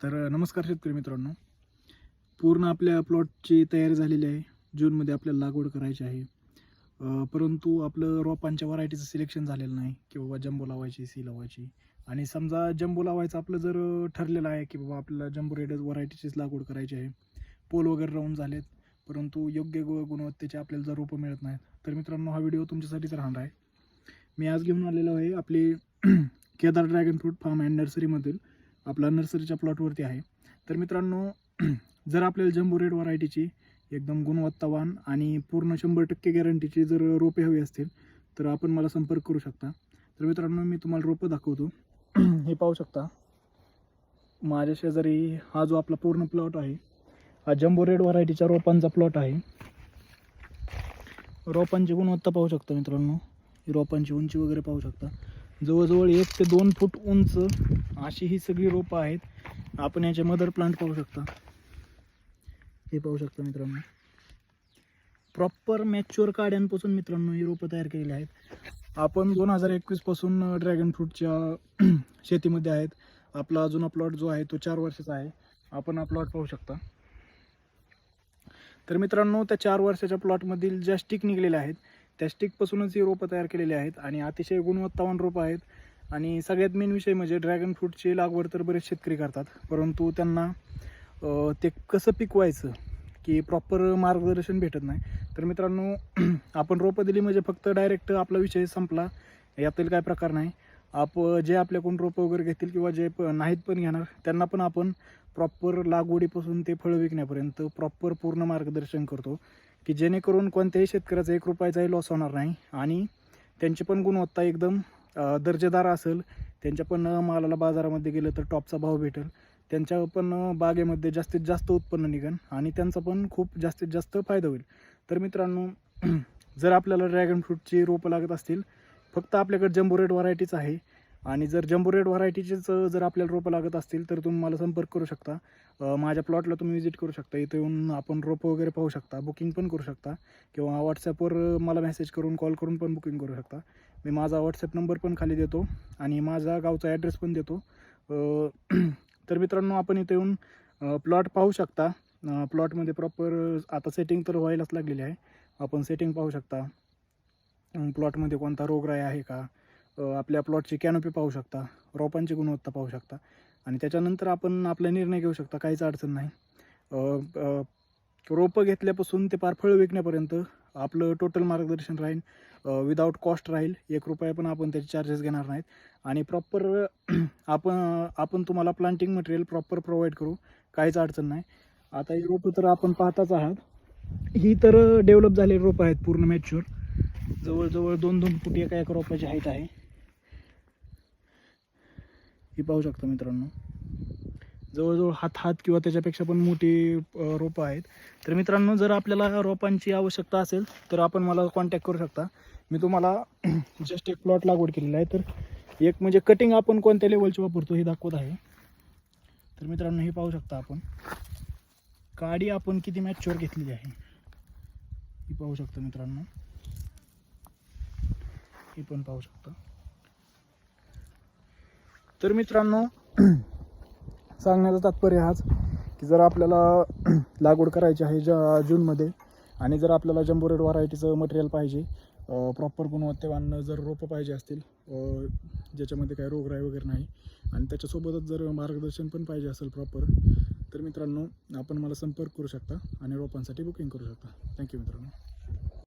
तर नमस्कार शेतकरी मित्रांनो. पूर्ण आपल्या प्लॉटची तयारी झालेली आहे. जूनमध्ये आपल्याला लागवड करायची आहे. परंतु आपलं रोपांच्या व्हरायटीचं सिलेक्शन झालेलं नाही की बाबा जम्बो लावायची सी लावायची. आणि समजा जम्बो लावायचं आपलं जर ठरलेलं आहे की बाबा आपल्याला जम्बो रेड व्हरायटीचीच लागवड करायची आहे. पोल वगैरे राहून झालेत. परंतु योग्य गुणवत्तेचे आपल्याला जर रोपं मिळत नाहीत तर मित्रांनो हा व्हिडिओ तुमच्यासाठीच राहणार आहे. मी आज घेऊन आलेलो आहे आपली Kedar dragon fruit farm and नर्सरीमधील आपला नर्सरीच्या प्लॉटवरती आहे. तर मित्रांनो जर आपल्याला जम्बो रेड व्हरायटीची एकदम गुणवत्तावान आणि पूर्ण शंभर टक्के गॅरंटीची जर रोपे हवी असतील तर आपण मला संपर्क करू शकता. तर मित्रांनो मी तुम्हाला रोपं दाखवतो. हे पाहू शकता. माझ्या शेजारी हा जो आपला पूर्ण प्लॉट आहे हा जम्बो रेड व्हरायटीच्या रोपांचा प्लॉट आहे. रोपांची गुणवत्ता पाहू शकता मित्रांनो. ही रोपांची उंची वगैरे पाहू शकता. जवळजवळ एक ते दोन फूट उंच अशी ही सगळी रोपं आहेत. आपण याचे मदर प्लांट पाहू शकता. हे पाहू शकता मित्रांनो. प्रॉपर मॅच्युअर काड्यांपासून मित्रांनो ही रोपं तयार केलेली आहेत. आपण दोन हजार एकवीसपासून ड्रॅगन फ्रूटच्या शेतीमध्ये आहेत. आपला जुना प्लॉट जो आहे तो चार वर्षाचा आहे. आपण हा प्लॉट पाहू शकता. तर मित्रांनो त्या चार वर्षाच्या प्लॉटमधील ज्या स्टिक निघलेल्या आहेत त्या स्टिकपासूनच ही रोपं तयार केलेली आहेत. आणि अतिशय गुणवत्तावान रोपं आहेत. आणि सगळ्यात मेन विषय म्हणजे ड्रॅगन फ्रूटची लागवड तर बरेच शेतकरी करतात. परंतु त्यांना ते कसं पिकवायचं की प्रॉपर मार्गदर्शन भेटत नाही. तर मित्रांनो आपण रोपं दिली म्हणजे फक्त डायरेक्ट आपला विषय संपला. यातील काय प्रकार नाही. आप जे आपल्याकडून रोपं वगैरे घेतील किंवा जे प नाहीत पण घेणार त्यांना पण आपण प्रॉपर लागवडीपासून ते फळं विकण्यापर्यंत प्रॉपर पूर्ण मार्गदर्शन करतो. की जेणेकरून कोणत्याही शेतकऱ्याचा एक रुपयाचाही लॉस होणार नाही. आणि त्यांची पण गुणवत्ता एकदम दर्जेदार असेल त्यांच्या पण मालाला बाजारामध्ये गेलं तर टॉपचा भाव भेटेल. त्यांच्या पण बागेमध्ये जास्तीत जास्त उत्पन्न निघेल आणि त्यांचा पण खूप जास्तीत जास्त फायदा होईल. तर मित्रांनो जर आपल्याला ड्रॅगन फ्रूटची रोपं लागत असतील फक्त आपल्याकडे जम्बो रेड व्हरायटीच आहे. आणि जर जम्बो रेड व्हरायटीचेच जर आपल्याला रोपं लागत असतील तर तुम्ही मला संपर्क करू शकता. माझ्या प्लॉटला तुम्ही विजिट करू शकता. इथे येऊन आपण रोपं वगैरे पाहू शकता. बुकिंग पण करू शकता. किंवा व्हॉट्सॲपवर मला मेसेज करून कॉल करून पण बुकिंग करू शकता. मी माझा व्हॉट्सॲप नंबर पण खाली देतो आणि माझा गावचा ॲड्रेस पण देतो. तर मित्रांनो आपण इथे येऊन प्लॉट पाहू शकता. प्लॉटमध्ये प्रॉपर आता सेटिंग तर व्हायलाच लागलेली आहे. आपण सेटिंग पाहू शकता. प्लॉटमध्ये कोणता रोगराई आहे का? आपल्या प्लॉटची कॅनोपी पाहू शकता रोपांची गुणवत्ता पाहू शकता. आणि त्याच्यानंतर आपण आपला निर्णय घेऊ शकता काहीच अडचण नाही. रोपं घेतल्यापासून ते पार फळं विकण्यापर्यंत आपलं टोटल मार्गदर्शन राहील. विदाऊट कॉस्ट राहील. एक रुपया पण आपण त्याचे चार्जेस घेणार नाहीत. आणि प्रॉपर आपण आपण तुम्हाला प्लांटिंग मटेरियल प्रॉपर प्रोव्हाइड करू. काहीच अडचण नाही. आता ही रोपं तर आपण पाहताच आहात. ही तर डेव्हलप झालेली रोपं आहेत पूर्ण मॅच्युअर जवळजवळ दोन दोन फूट एका एका रोपाची हाईट आहे. ही पाहू शकता मित्रांनो. जवळजवळ हात हात किंवा त्याच्यापेक्षा पण मोठी रोपं आहेत. तर मित्रांनो जर आपल्याला रोपांची आवश्यकता असेल तर आपण मला कॉन्टॅक्ट करू शकता. मी तुम्हाला जस्ट एक प्लॉट लागवड केलेला आहे. तर एक म्हणजे कटिंग आपण कोणत्या लेवलची वापरतो हे दाखवत आहे. तर मित्रांनो हे पाहू शकता आपण. काडी आपण किती मॅच्युअर घेतलेली आहे. ही पाहू शकता मित्रांनो. ही पण पाहू शकता. तर मित्रांनो सांगण्याचं तात्पर्य हाच की जर आपल्याला लागवड करायची आहे ज्या जूनमध्ये आणि जर आपल्याला जम्बो रेड व्हरायटीचं मटेरियल पाहिजे प्रॉपर गुणवत्तेवान जर रोपं पाहिजे असतील ज्याच्यामध्ये काही रोगराई वगैरे नाही आणि त्याच्यासोबतच जर मार्गदर्शन पण पाहिजे असेल प्रॉपर तर मित्रांनो आपण मला संपर्क करू शकता आणि रोपांसाठी बुकिंग करू शकता. थँक्यू मित्रांनो.